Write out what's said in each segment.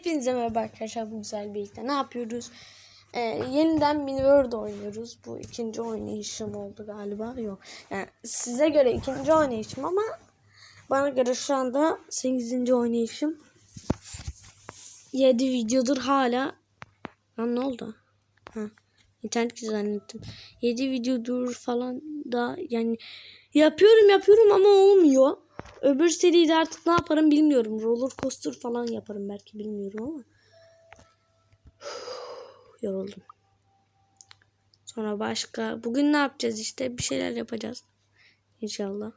Hepinize merhaba arkadaşlar bu güzel birlikte ne yapıyoruz? Ee, yeniden Miniworld oynuyoruz. Bu ikinci oynayışım oldu galiba. Yok. Yani size göre ikinci oynayışım ama bana göre şu anda 8. oynayışım. 7 videodur hala. Lan ne oldu? Ha. İnternet gitti zannettim. 7 videodur falan da yani yapıyorum yapıyorum ama olmuyor. Öbür seride artık ne yaparım bilmiyorum. Roller coaster falan yaparım belki bilmiyorum ama. Yoruldum. Sonra başka. Bugün ne yapacağız işte? Bir şeyler yapacağız. İnşallah.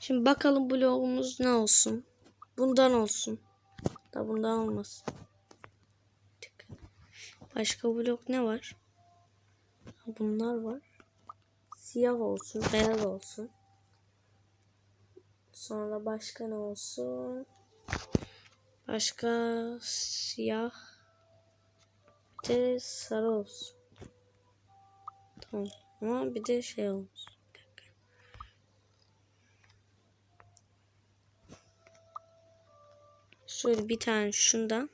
Şimdi bakalım blogumuz ne olsun. Bundan olsun. Da bundan. Tık. Başka blok ne var? Bunlar var. Siyah olsun, beyaz olsun. Sonra başka ne olsun? Başka siyah. Bir de sarı olsun. Tamam. Ama bir de şey olsun. Şöyle bir tane şundan.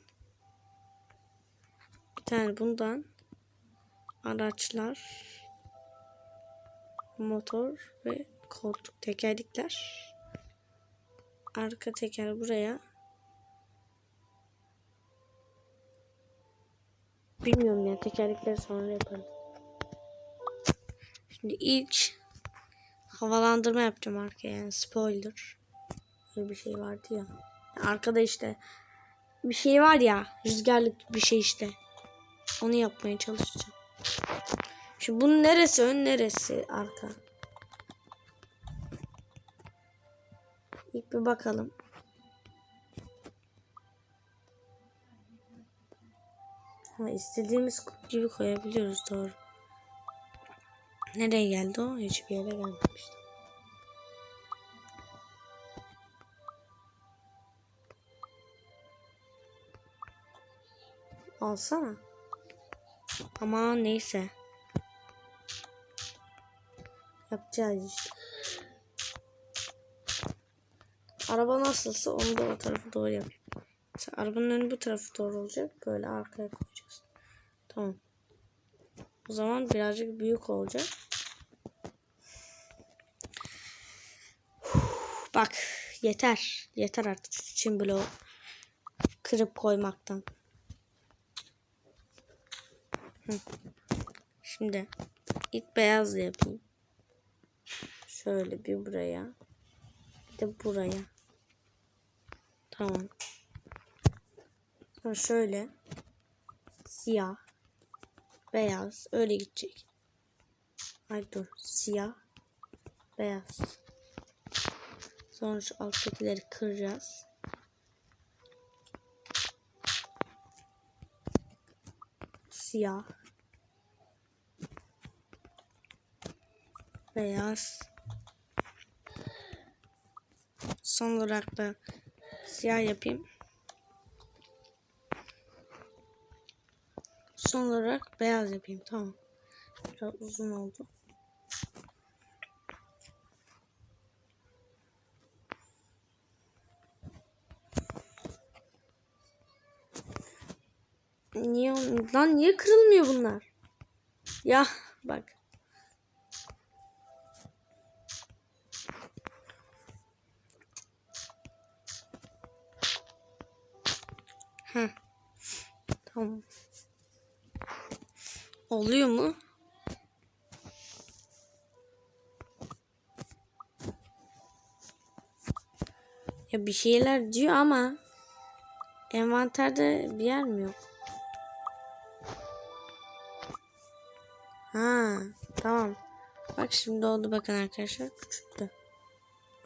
Bir tane bundan. Araçlar. Motor ve koltuk tekerlekler. Arka teker buraya. Bilmiyorum ya tekerlekleri sonra yaparım. Şimdi ilk havalandırma yapacağım arkaya yani spoiler. Böyle bir şey vardı ya. Arkada işte bir şey var ya rüzgarlık bir şey işte. Onu yapmaya çalışacağım. Şimdi bunun neresi ön neresi arka? İlk bir bakalım. Ha, istediğimiz gibi koyabiliyoruz doğru. Nereye geldi o? Hiçbir yere gelmemişti. Alsana. Ama neyse. Yapacağız işte. Araba nasılsa onu da o tarafa doğru yapayım. Mesela arabanın önü bu tarafa doğru olacak. Böyle arkaya koyacağız. Tamam. O zaman birazcık büyük olacak. Bak yeter. Yeter artık için bloğu kırıp koymaktan. Şimdi ilk beyazla yapayım. Şöyle bir buraya. Bir de buraya. Tamam. Sonra şöyle siyah, beyaz öyle gidecek. Ay dur siyah, beyaz. Sonra şu alttakileri kıracağız. Siyah, beyaz. Son olarak da siyah yapayım. Son olarak beyaz yapayım. Tamam. Biraz uzun oldu. Niye lan niye kırılmıyor bunlar? Ya bak. Oluyor mu? Ya bir şeyler diyor ama envanterde bir yer mi yok? Ha, tamam. Bak şimdi oldu bakın arkadaşlar küçüktü.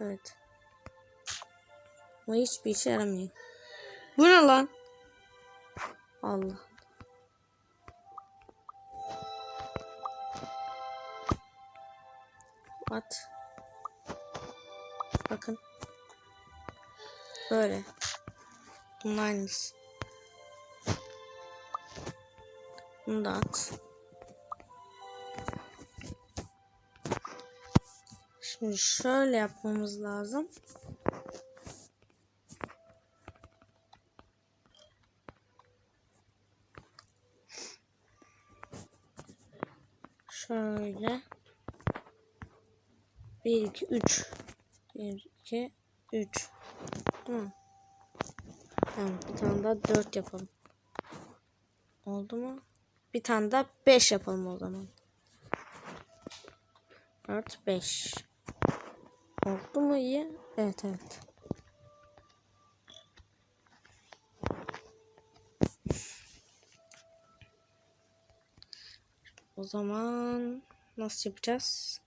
Evet. Ama hiçbir işe yaramıyor. Bu ne lan? Allah. At. Bakın. Böyle. Bunun aynısı. Bunu da at. Şimdi şöyle yapmamız lazım. Şöyle. 1 2 3. 1 2 3. Hı. Tamam, bir tane daha 4 yapalım. Oldu mu? Bir tane daha 5 yapalım o zaman. 4 5. Oldu mu iyi? Evet evet. O zaman nasıl yapacağız?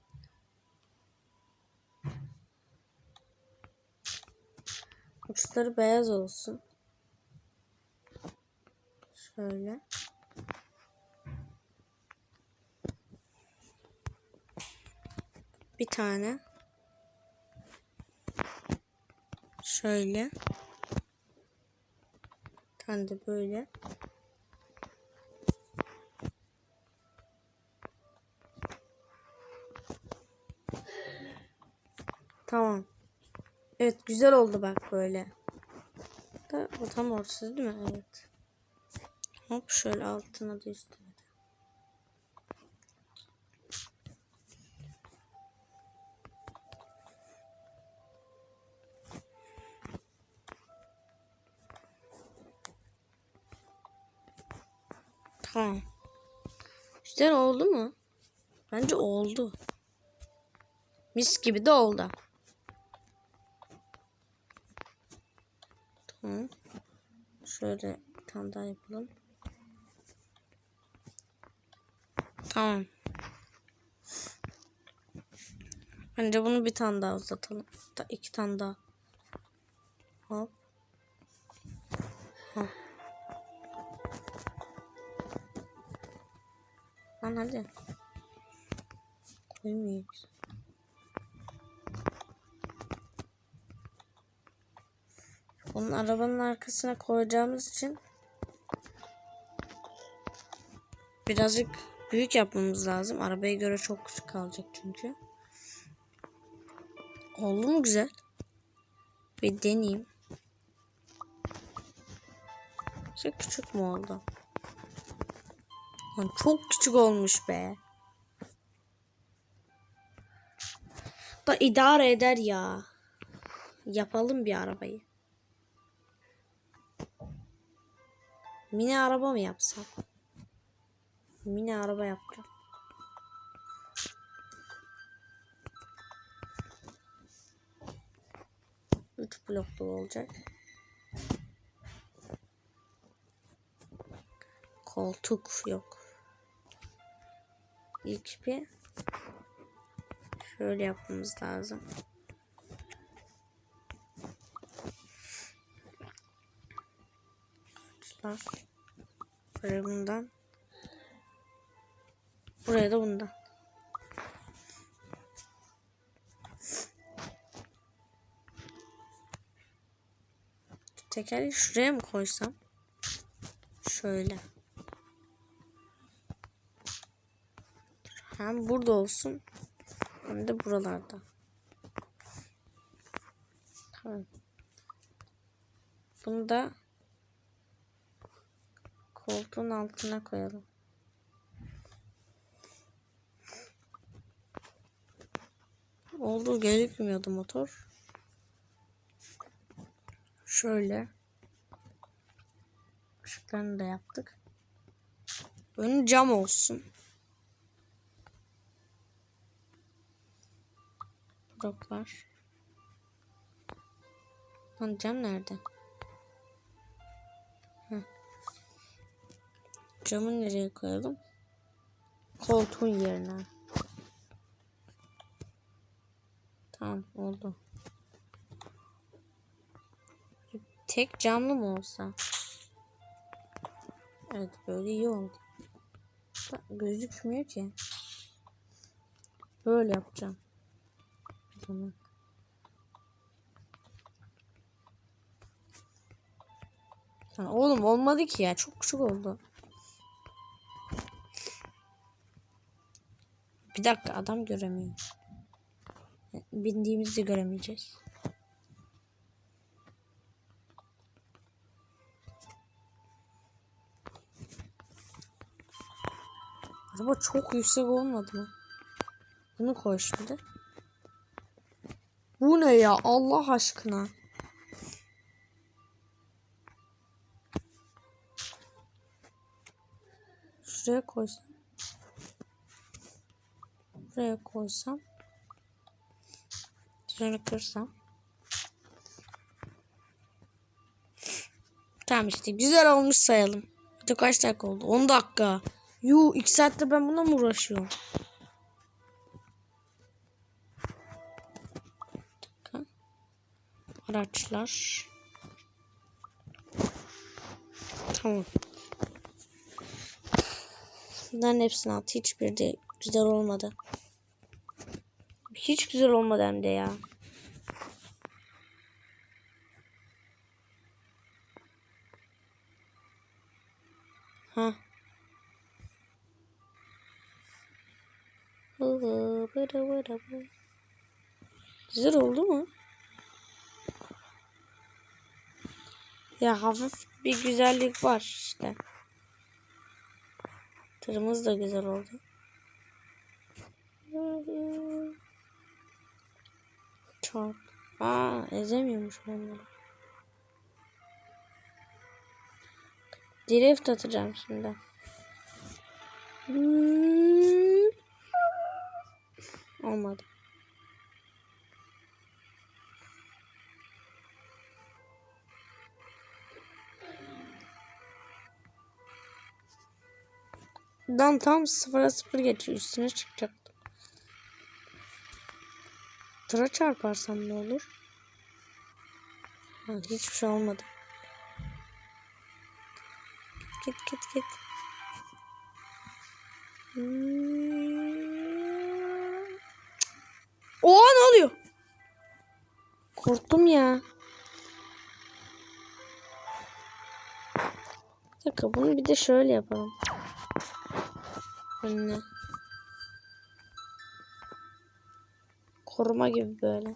Uçları beyaz olsun. Şöyle. Bir tane. Şöyle. Bir tane de böyle. Tamam. Evet güzel oldu bak böyle. Da bu tam ortası değil mi? Evet. Hop şöyle altına da üstüne de. Tamam. Güzel oldu mu? Bence oldu. Mis gibi de oldu. Tamam. Şöyle bir daha yapalım. Tamam. Bence bunu bir tane daha uzatalım. Da iki tane daha. Hop. Hop. Lan hadi. Koymuyoruz. Onun arabanın arkasına koyacağımız için birazcık büyük yapmamız lazım. Arabaya göre çok küçük kalacak çünkü. Oldu mu güzel? Bir deneyeyim. Çok küçük mü oldu? Lan çok küçük olmuş be. Da idare eder ya. Yapalım bir arabayı. Mini araba mı yapsam? Mini araba yapacağım. Üç bloklu olacak. Koltuk yok. İlk bir şöyle yapmamız lazım. Şunlar. Buraya bundan. Buraya da bundan. Tekerleği şuraya mı koysam? Şöyle. Hem burada olsun hem de buralarda. Tamam. Bunu da koltuğun altına koyalım. Oldu gözükmüyordu motor. Şöyle. Işıklarını da yaptık. Önü cam olsun. Bloklar. Lan cam nerede? Camı nereye koyalım? Koltuğun yerine. Tamam oldu. Tek camlı mı olsa? Evet böyle iyi oldu. Bak, gözükmüyor ki. Böyle yapacağım. Tamam. Oğlum olmadı ki ya. Çok küçük oldu. Bir dakika adam göremiyor. Bindiğimizde göremeyeceğiz. Araba çok yüksek olmadı mı? Bunu koy şimdi. Bu ne ya Allah aşkına? Şuraya koysam. Buraya koysam. Şunu kırsam. Tamam işte güzel olmuş sayalım. Video kaç dakika oldu? 10 dakika. Yu 2 saatte ben buna mı uğraşıyorum? Araçlar. Tamam. Bunların hepsini at. Hiçbir de güzel olmadı. Hiç güzel olmadı hem de ya. Ha. Güzel oldu mu? Ya hafif bir güzellik var işte. Tırımız da güzel oldu. Çok. Aa ezemiyormuş onları. Drift atacağım şimdi. Hmm. Olmadı. Dan tam sıfıra sıfır geçiyor. Üstüne çıkacaktım. Tıra çarparsam ne olur? Ha, hiçbir şey olmadı. Git git git. Hmm. Oha ne oluyor? Korktum ya. Bir dakika bunu bir de şöyle yapalım. Önüne. Koruma gibi böyle.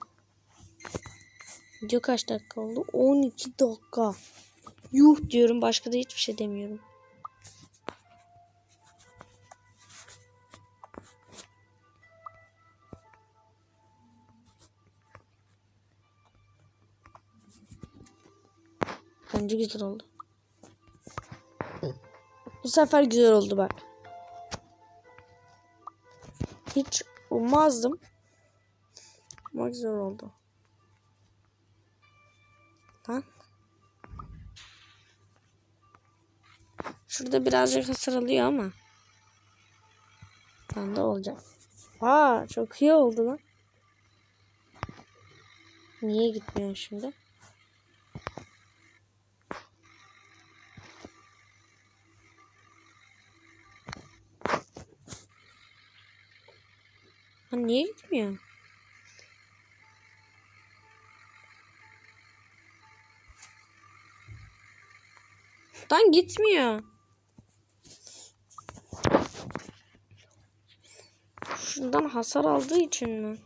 Video kaç dakika oldu? 12 dakika. Yuh diyorum başka da hiçbir şey demiyorum. Bence güzel oldu. Bu sefer güzel oldu bak. Hiç ummazdım. Ama güzel oldu. Lan. Şurada birazcık hasar alıyor ama. Tam da olacak. Aa çok iyi oldu lan. Niye gitmiyor şimdi? Ha niye gitmiyor? Lan gitmiyor. Şundan hasar aldığı için mi?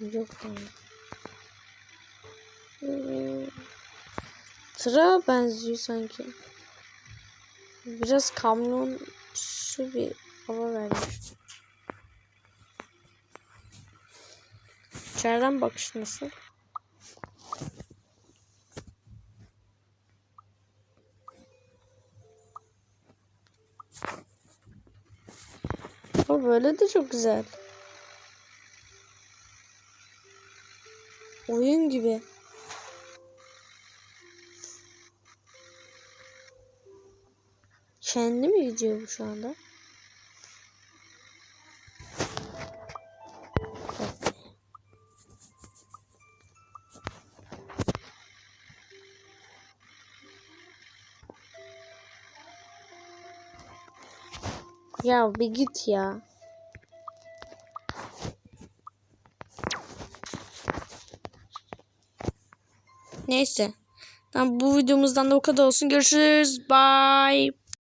Yok yani. Tıra benziyor sanki. Biraz kamyon şu bir hava vermiş. İçeriden bakış nasıl? O böyle de çok güzel. Oyun gibi. Kendi mi gidiyor bu şu anda? Ya bir git ya. Neyse. Tamam bu videomuzdan da o kadar olsun. Görüşürüz. Bye.